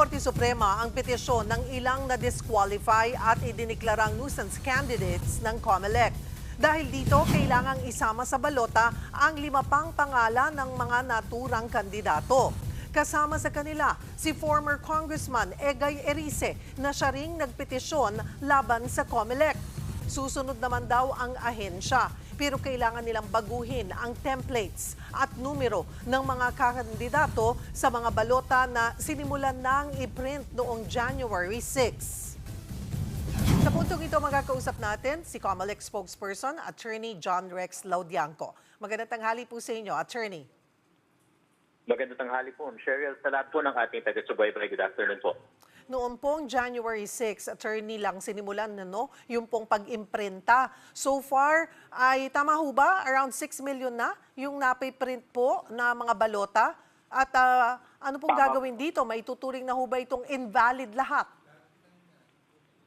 Korte Suprema ang petisyon ng ilang na-disqualify at idiniklarang nuisance candidates ng COMELEC. Dahil dito, kailangang isama sa balota ang lima pang pangalan ng mga naturang kandidato. Kasama sa kanila si former Congressman Egay Erice na siya ring nagpetisyon laban sa COMELEC. Susunod naman daw ang ahensya pero kailangan nilang baguhin ang templates at numero ng mga kandidato sa mga balota na sinimulan nang i-print noong January 6. Sa puntong ito, magkakausap natin si COMELEC spokesperson, Attorney John Rex Laudianco. Magandang tanghali po sa inyo, Attorney. Magandang tanghali po, Cheryl. Sa lahat po ng ating taga-subaybay, good afternoon po. Noong pong January 6, attorney lang sinimulan na no, yung pong pag-imprenta. So far, ay tama ho ba? Around 6 million na yung napiprint po na mga balota? At ah, ano pong Tama. gagawin dito? May tuturing na ho ba itong invalid lahat?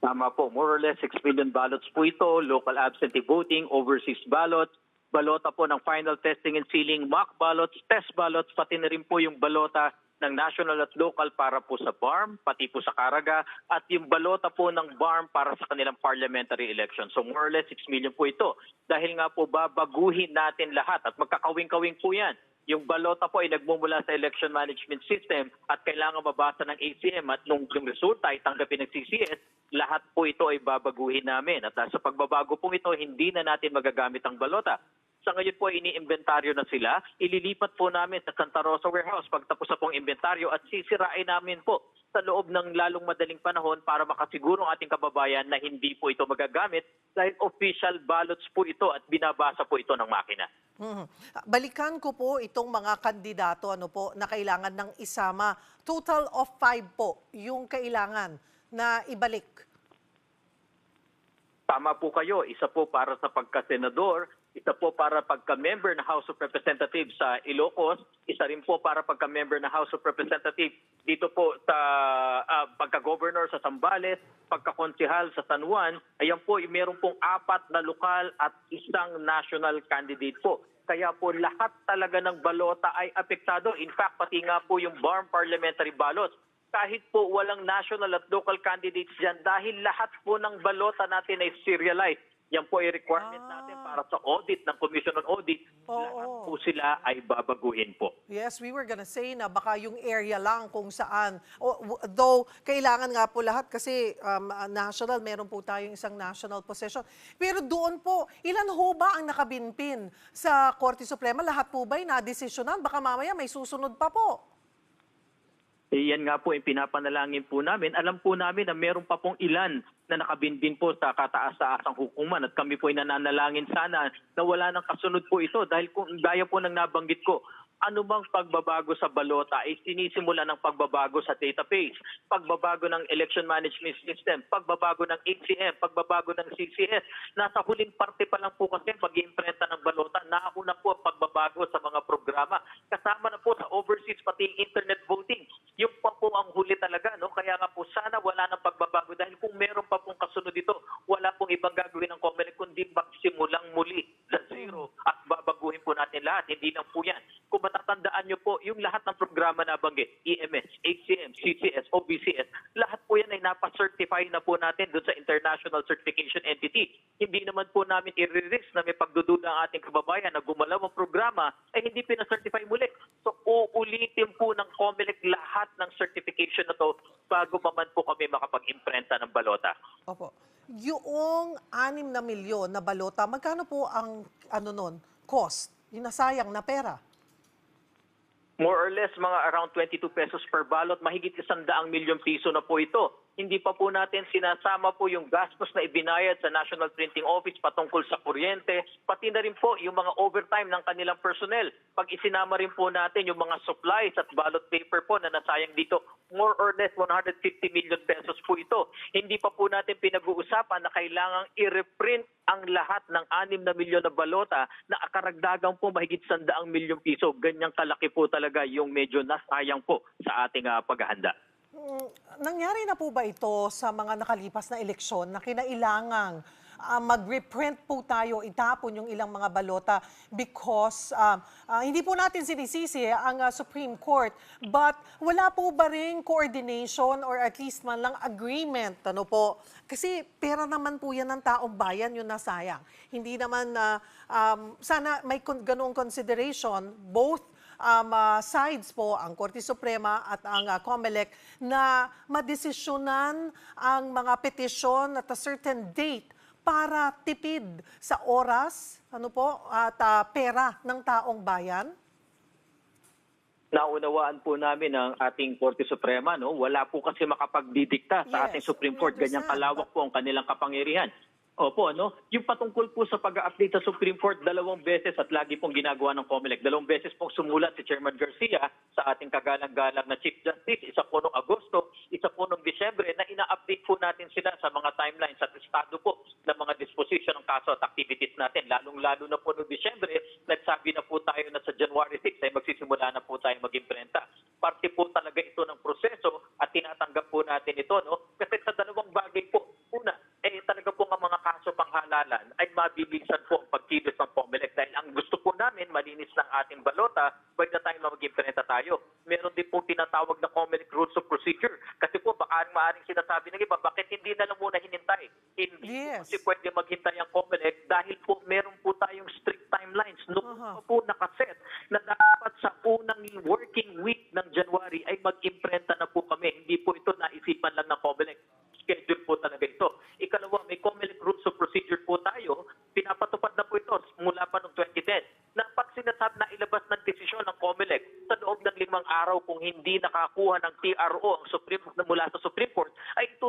Tama po, more or less 6 million ballots po ito, local absentee voting, overseas ballots, balota po ng final testing and sealing, mock ballots, test ballots, pati na rin po yung balota ng national at local para po sa BARM, pati po sa Caraga, at yung balota po ng BARM para sa kanilang parliamentary election. So more or less 6 million po ito. Dahil nga po babaguhin natin lahat at magkakawing-kawing po yan. Yung balota po ay nagmumula sa election management system at kailangan mabasa ng ACM at nung yung resulta ay tanggapin ng CCS, lahat po ito ay babaguhin namin. At sa pagbabago po ito, hindi na natin magagamit ang balota. Sa ngayon po, ini-inventaryo na sila. Ililipat po namin sa Santa Rosa Warehouse pagtapos na pong inventaryo at sisirain namin po sa loob ng lalong madaling panahon para makasiguro ang ating kababayan na hindi po ito magagamit dahil official ballots po ito at binabasa po ito ng makina. Mhm. Balikan ko po itong mga kandidato ano po na kailangan ng isama. Total of 5 po yung kailangan na ibalik. Tama po kayo, isa po para sa pagka-senador, isa po para pagka-member ng House of Representatives sa Ilocos, isa rin po para pagka-member ng House of Representatives dito po sa ah, pagka-governor sa Zambales, pagka-konsihal sa San Juan. Ayan po, meron pong apat na lokal at isang national candidate po. Kaya po lahat talaga ng balota ay apektado. In fact, pati nga po yung BARM parliamentary ballots kahit po walang national at local candidates dyan dahil lahat po ng balota natin ay serialized. Yan po ay requirement Ah. natin para sa audit ng Commission on Audit. Oo. Lahat po sila ay babaguhin po. Yes, we were gonna say na baka yung area lang kung saan. O, w- though, kailangan nga po lahat kasi um, uh, national, meron po tayong isang national possession. Pero doon po, ilan ho ba ang nakabinpin sa Korte Suprema? Lahat po ba'y nadesisyonan? Baka mamaya may susunod pa po. Eh, yan nga po yung pinapanalangin po namin. Alam po namin na meron pa pong ilan na nakabinbin po sa kataas-taasang hukuman at kami po ay nananalangin sana na wala ng kasunod po ito dahil kung gaya po ng nabanggit ko, bang pagbabago sa balota ay sinisimula ng pagbabago sa database, pagbabago ng election management system, pagbabago ng HCM, pagbabago ng CCS. Nasa huling parte pa lang po kasi pag-iimprenta ng balota, nauna po ang pagbabago sa mga programa. Kasama na po sa overseas pati internet voting. Yung pa po ang huli talaga. No? Kaya nga po sana wala ng pagbabago dahil kung meron pa pong kasunod dito, wala pong ibang gagawin ng COMELEC kundi magsimulang muli sa zero at babaguhin po natin lahat. Hindi lang po yan. Kung matatandaan nyo po, yung lahat ng programa na banggit, EMS, HCM, CCS, OBCS, lahat po yan ay napacertify na po natin doon sa International Certification Entity. Hindi naman po namin i-release na may pagdududa ang ating kababayan na gumalaw ang programa ay hindi pina-certify muli. So uulitin po ng COMELEC lahat ng certification na to bago pa man po kami makapag-imprenta ng balota. Opo. Yung 6 na milyon na balota, magkano po ang ano nun, cost? Yung nasayang na pera? More or less mga around 22 pesos per ballot, mahigit isang daang milyong piso na po ito. Hindi pa po natin sinasama po yung gastos na ibinayad sa National Printing Office patungkol sa kuryente, pati na rin po yung mga overtime ng kanilang personnel. Pag isinama rin po natin yung mga supplies at ballot paper po na nasayang dito, more or less 150 million pesos po ito. Hindi pa po natin pinag-uusapan na kailangang i-reprint ang lahat ng 6 na milyon na balota na akaragdagang po mahigit 100 milyong piso. Ganyang kalaki po talaga yung medyo nasayang po sa ating ah, paghahanda. Nangyari na po ba ito sa mga nakalipas na eleksyon na kinailangang ah, mag-reprint po tayo, itapon yung ilang mga balota because um, ah, hindi po natin sinisisi ang ah, Supreme Court. But wala po ba rin coordination or at least man lang agreement ano po? Kasi pera naman po yan ng taong bayan yung nasayang. Hindi naman na um, sana may kon- ganung consideration both um, ah, sides po, ang Korte Suprema at ang ah, COMELEC, na madesisyonan ang mga petisyon at a certain date para tipid sa oras ano po, at ah, pera ng taong bayan? Naunawaan po namin ang ating Korte Suprema, no? Wala po kasi makapagdidikta sa Yes, ating Supreme Court. Ganyang kalawak po ang kanilang kapangyarihan. Opo, no? Yung patungkol po sa pag-update sa Supreme Court, dalawang beses at lagi pong ginagawa ng COMELEC. Dalawang beses pong sumulat si Chairman Garcia sa ating kagalang-galang na Chief Justice. Isa po noong Agosto, isa po noong Disyembre na ina-update po natin sila sa mga timelines at estado po ng mga disposition ng kaso at activities natin. Lalong-lalo na po noong Disyembre, nagsabi na po tayo na sa January 6 ay magsisimula na po tayo mag-imprenta. Parte po talaga ito ng proseso at tinatanggap po natin ito. No? Kasi sa dalawang bagay po, una, eh talaga po ang mga panghalalan ay mabilisan po ang pagkilos ng COMELEC dahil ang gusto po namin malinis ng ating balota by the time na mag-imprenta tayo. Meron din po tinatawag na COMELEC Rules of Procedure kasi po baka maaaring sinasabi ng iba, bakit hindi na lang muna hinintay? Hindi Yes. po kasi pwede maghintay ang COMELEC dahil po meron po tayong strict timelines. Noon pa po nakaset na dapat sa unang working week ng January ay mag-imprenta na po kami. Hindi po ito naisipan lang ng COMELEC. Schedule po talaga ito. Ikalawa, may COMELEC rules of procedure po tayo. Pinapatupad na po ito mula pa noong 2010 na pag sinasabi na ilabas ng desisyon ng COMELEC sa loob ng limang araw kung hindi nakakuha ng TRO ang Supreme mula sa Supreme Court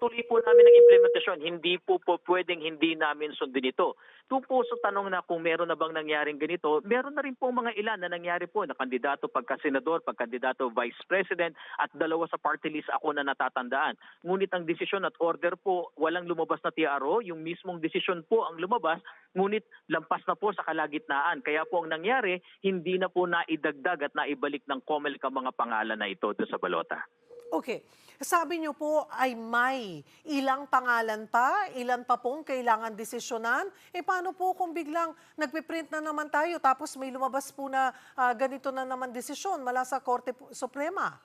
ay tutuloy po namin ang implementasyon. Hindi po po pwedeng hindi namin sundin ito. Kung po sa tanong na kung meron na bang nangyaring ganito, meron na rin po mga ilan na nangyari po na kandidato pagka-senador, pagkandidato vice president at dalawa sa party list ako na natatandaan. Ngunit ang desisyon at order po, walang lumabas na TRO, yung mismong desisyon po ang lumabas, ngunit lampas na po sa kalagitnaan. Kaya po ang nangyari, hindi na po naidagdag at naibalik ng COMELEC ang mga pangalan na ito doon sa balota. Okay. Sabi niyo po ay may ilang pangalan pa, ilan pa pong kailangan desisyonan. E paano po kung biglang nagpiprint na naman tayo tapos may lumabas po na ah, ganito na naman desisyon mula sa Korte Suprema?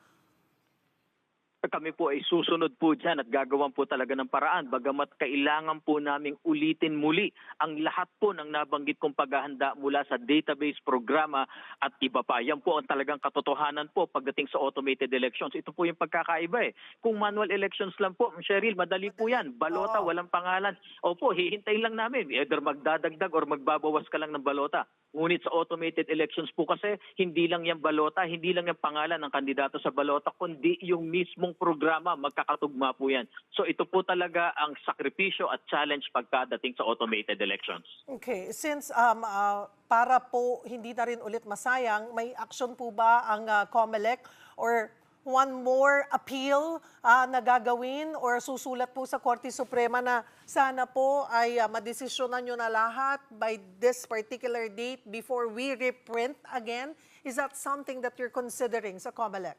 Kami po ay susunod po dyan at gagawan po talaga ng paraan. Bagamat kailangan po naming ulitin muli ang lahat po ng nabanggit kong paghahanda mula sa database programa at iba pa. Yan po ang talagang katotohanan po pagdating sa automated elections. Ito po yung pagkakaiba eh. Kung manual elections lang po, Cheryl, madali po yan. Balota, walang pangalan. Opo, hihintayin lang namin. Either magdadagdag or magbabawas ka lang ng balota. Ngunit sa automated elections po kasi, hindi lang yung balota, hindi lang yung pangalan ng kandidato sa balota, kundi yung mismong programa, magkakatugma po yan. So ito po talaga ang sakripisyo at challenge pagkadating sa automated elections. Okay, since um, ah, para po hindi na rin ulit masayang, may action po ba ang ah, COMELEC or one more appeal ah, na gagawin or susulat po sa Korte Suprema na sana po ay uh, madesisyonan nyo na lahat by this particular date before we reprint again? Is that something that you're considering sa COMELEC?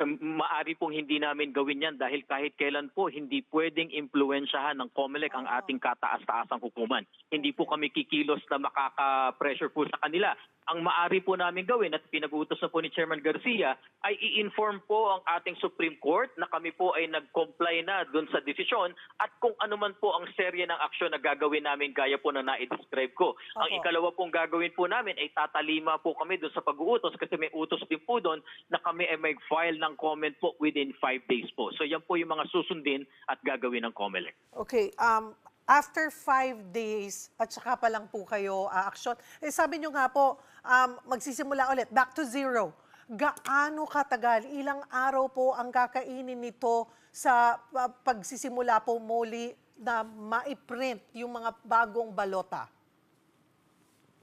Um, maari pong hindi namin gawin yan dahil kahit kailan po hindi pwedeng impluensyahan ng COMELEC ang ating kataas-taasang hukuman. Hindi po kami kikilos na makaka-pressure po sa kanila. Ang maari po namin gawin at pinag-utos na po ni Chairman Garcia ay i-inform po ang ating Supreme Court na kami po ay nag-comply na doon sa desisyon at kung ano man po ang serye ng aksyon na gagawin namin gaya po na na-describe ko. Ang Opo. ikalawa pong gagawin po namin ay tatalima po kami doon sa pag-uutos kasi may utos din po doon na kami ay mag-file ng comment po within five days po. So yan po yung mga susundin at gagawin ng COMELEC. Okay, um, after five days, at saka pa lang po kayo uh, action, eh, sabi nyo nga po, um, magsisimula ulit, back to zero. Gaano katagal, ilang araw po ang kakainin nito sa uh, pagsisimula po muli na maiprint yung mga bagong balota?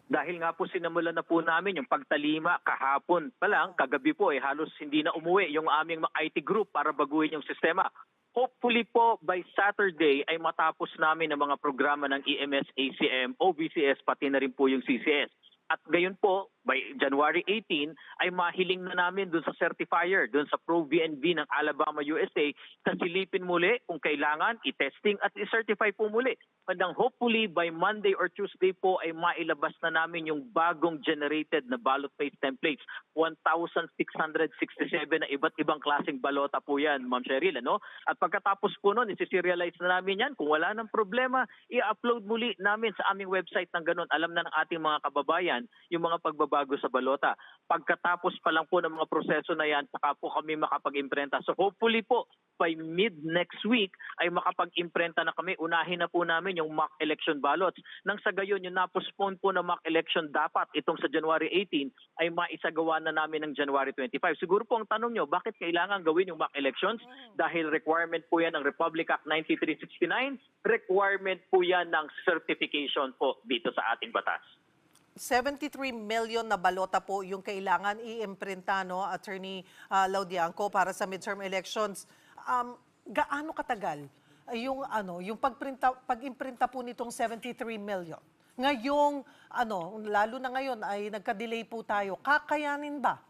Dahil nga po sinamulan na po namin yung pagtalima kahapon pa lang, kagabi po eh halos hindi na umuwi yung aming IT group para baguhin yung sistema. Hopefully po by Saturday ay matapos namin ang mga programa ng EMS, ACM, OBCS, pati na rin po yung CCS. At gayon po, by January 18 ay mahiling na namin dun sa certifier, dun sa Pro VNV ng Alabama, USA, kasilipin muli kung kailangan, i-testing at i-certify po muli. Pandang hopefully by Monday or Tuesday po ay mailabas na namin yung bagong generated na ballot paste templates. 1,667 na iba't ibang klaseng balota po yan, Ma'am Cheryl. Ano? At pagkatapos po nun, isi-serialize na namin yan. Kung wala ng problema, i-upload muli namin sa aming website ng ganun. Alam na ng ating mga kababayan yung mga pagbabago sa balota. Pagkatapos pa lang po ng mga proseso na yan, saka po kami makapag-imprenta. So hopefully po, by mid next week ay makapag-imprenta na kami. Unahin na po namin yung mock election ballots. Nang sa gayon, yung na-postpone po na mock election dapat itong sa January 18 ay maisagawa na namin ng January 25. Siguro po ang tanong nyo, bakit kailangan gawin yung mock elections? Dahil requirement po yan ng Republic Act 9369, requirement po yan ng certification po dito sa ating batas. 73 million na balota po yung kailangan i-imprinta, no, Attorney uh, Laudianco, para sa midterm elections. Um, gaano katagal yung ano, yung pagprinta pag-imprinta po nitong 73 million? Ngayong ano, lalo na ngayon ay nagka-delay po tayo. Kakayanin ba?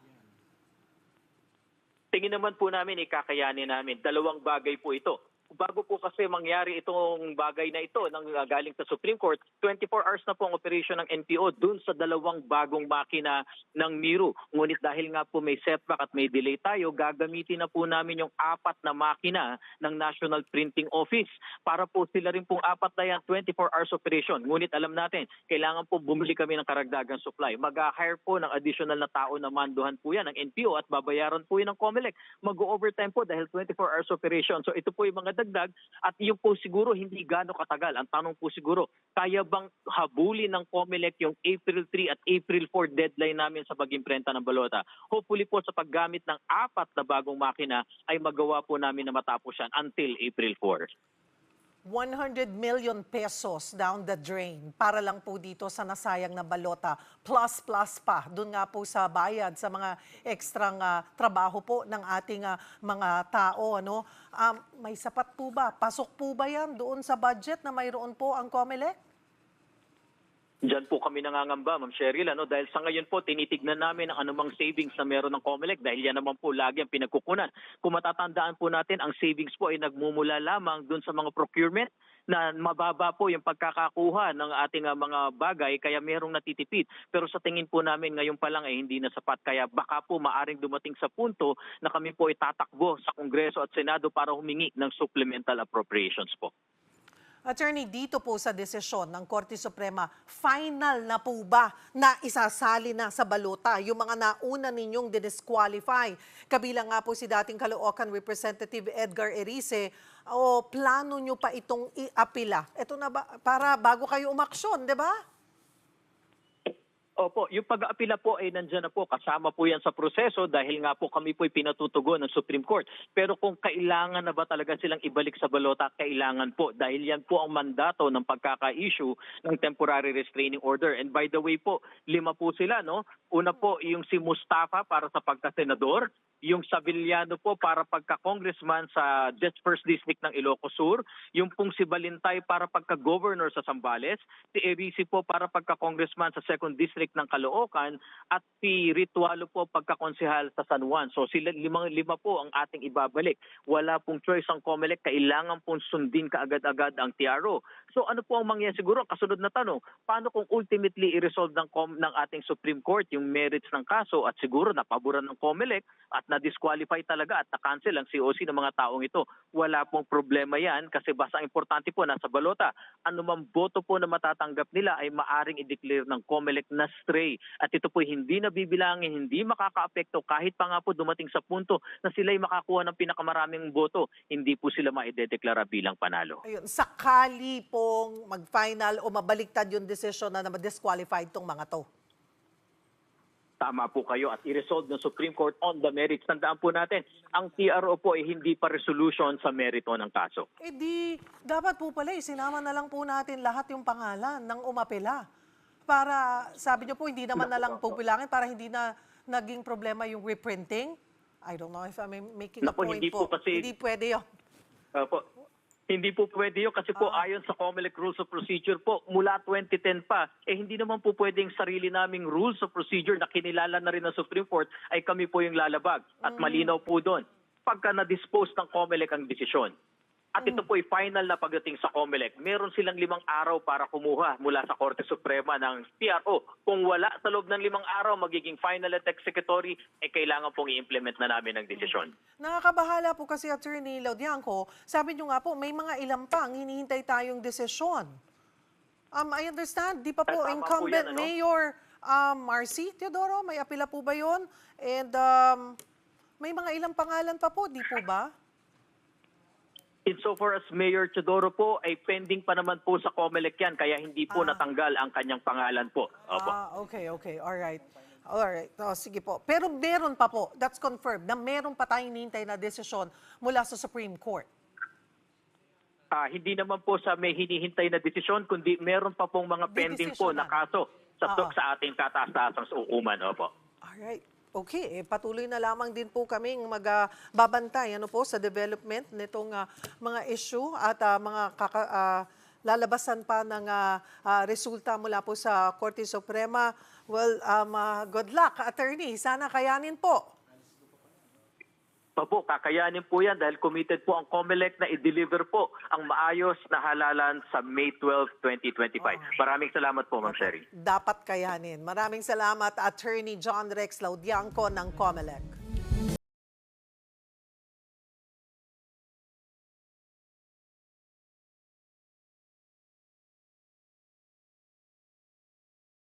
Tingin naman po namin, ikakayanin namin. Dalawang bagay po ito. Bago po kasi mangyari itong bagay na ito nang galing sa Supreme Court, 24 hours na po ang operation ng NPO dun sa dalawang bagong makina ng Miro. Ngunit dahil nga po may setback at may delay tayo, gagamitin na po namin yung apat na makina ng National Printing Office para po sila rin pong apat na yan, 24 hours operation. Ngunit alam natin, kailangan po bumili kami ng karagdagang supply. Mag-hire po ng additional na tao na manduhan po yan ng NPO at babayaran po yun ng COMELEC. Mag-overtime po dahil 24 hours operation. So ito po yung mga dagdag at yung po siguro hindi gaano katagal. Ang tanong po siguro, kaya bang habulin ng COMELEC yung April 3 at April 4 deadline namin sa pag-imprenta ng balota? Hopefully po sa paggamit ng apat na bagong makina ay magawa po namin na matapos yan until April 4. 100 million pesos down the drain para lang po dito sa nasayang na balota. Plus, plus pa. Doon nga po sa bayad sa mga ekstrang ah, trabaho po ng ating ah, mga tao. Ano? Um, may sapat po ba? Pasok po ba yan doon sa budget na mayroon po ang COMELEC? Diyan po kami nangangamba, Ma'am Cheryl, ano, dahil sa ngayon po tinitignan namin ang anumang savings na meron ng COMELEC dahil yan naman po lagi ang pinagkukunan. Kung matatandaan po natin, ang savings po ay nagmumula lamang dun sa mga procurement na mababa po yung pagkakakuha ng ating ah, mga bagay kaya merong natitipid. Pero sa tingin po namin ngayon pa lang ay hindi na sapat kaya baka po maaring dumating sa punto na kami po itatakbo sa Kongreso at Senado para humingi ng supplemental appropriations po. Attorney, dito po sa desisyon ng Korte Suprema, final na po ba na isasali na sa balota yung mga nauna ninyong didisqualify? Kabilang nga po si dating Caloocan Representative Edgar Erice, o plano nyo pa itong i-apila? Ito na ba, para bago kayo umaksyon, di ba? Opo, yung pag-aapila po ay nandyan na po. Kasama po yan sa proseso dahil nga po kami po pinatutugon ng Supreme Court. Pero kung kailangan na ba talaga silang ibalik sa balota, kailangan po. Dahil yan po ang mandato ng pagkaka-issue ng temporary restraining order. And by the way po, lima po sila. no Una po yung si Mustafa para sa pagka-senador, yung Savillano po para pagka-congressman sa Just First District ng Ilocos Sur, yung pong si Balintay para pagka-governor sa Zambales, si Erisi po para pagka-congressman sa Second District ng Caloocan, at si Ritualo po pagka-konsehal sa San Juan. So sila limang lima po ang ating ibabalik. Wala pong choice ang COMELEC, kailangan pong sundin kaagad-agad ang TRO. So ano po ang mangyayari? Siguro kasunod na tanong, paano kung ultimately i-resolve ng, com- ng ating Supreme Court yung merits ng kaso at siguro napaboran ng COMELEC at na-disqualify talaga at na-cancel ang COC ng mga taong ito. Wala pong problema yan kasi basta ang importante po nasa balota. Ano mang boto po na matatanggap nila ay maaring i-declare ng COMELEC na stray. At ito po hindi nabibilangin, hindi makakaapekto kahit pa nga po dumating sa punto na sila ay makakuha ng pinakamaraming boto, hindi po sila maidedeklara bilang panalo. Ayun, sakali pong mag-final o mabaliktad yung decision na na-disqualified tong mga to. Tama po kayo at i-resolve ng Supreme Court on the merits. Tandaan po natin, ang TRO po ay hindi pa resolution sa merito ng kaso. Eh di, dapat po pala, eh, sinama na lang po natin lahat yung pangalan ng umapela. Para, sabi niyo po, hindi naman na lang pupilangin para hindi na naging problema yung reprinting. I don't know if I'm making a Naku, point hindi po po. kasi- Hindi pwede yun. Opo. Hindi po pwede yun kasi po ayon sa COMELEC Rules of Procedure po, mula 2010 pa, eh hindi naman po pwedeng sarili naming Rules of Procedure na kinilala na rin ng Supreme Court ay kami po yung lalabag. At malinaw po doon, pagka na-dispose ng COMELEC ang desisyon. At ito po ay final na pagdating sa COMELEC. Meron silang limang araw para kumuha mula sa Korte Suprema ng PRO. Kung wala sa loob ng limang araw, magiging final at executory, eh kailangan pong i-implement na namin ang desisyon. Nakakabahala po kasi Attorney Laudianco. Sabi niyo nga po, may mga ilang pa ang hinihintay tayong desisyon. Um, I understand, di pa po Tama po incumbent yan, ano? Mayor um, Marcy Teodoro, may apila po ba yun? And um, may mga ilang pangalan pa po, di po ba? Insofar as Mayor Teodoro po, ay pending pa naman po sa COMELEC yan, kaya hindi po natanggal ang kanyang pangalan po. Opo. Ah, okay, okay. All right. All right. Oh, sige po. Pero meron pa po, that's confirmed, na meron pa tayong hinihintay na desisyon mula sa Supreme Court. Ah, hindi naman po sa may hinihintay na desisyon, kundi meron pa pong mga pending po na kaso sa, Oo. sa ating kataas-taasang hukuman. Opo. Alright. Okay, eh, patuloy na lamang din po kaming magbabantay ano po sa development nitong ah, mga issue at ah, mga kaka, ah, lalabasan pa ng ah, ah, resulta mula po sa Korte Suprema. Well, um, ah, good luck, attorney. Sana kayanin po. Opo, kakayanin po yan dahil committed po ang COMELEC na i-deliver po ang maayos na halalan sa May 12, 2025. Maraming salamat po, Ma'am Sherry. Dapat kayanin. Maraming salamat, attorney John Rex Laudianco ng COMELEC.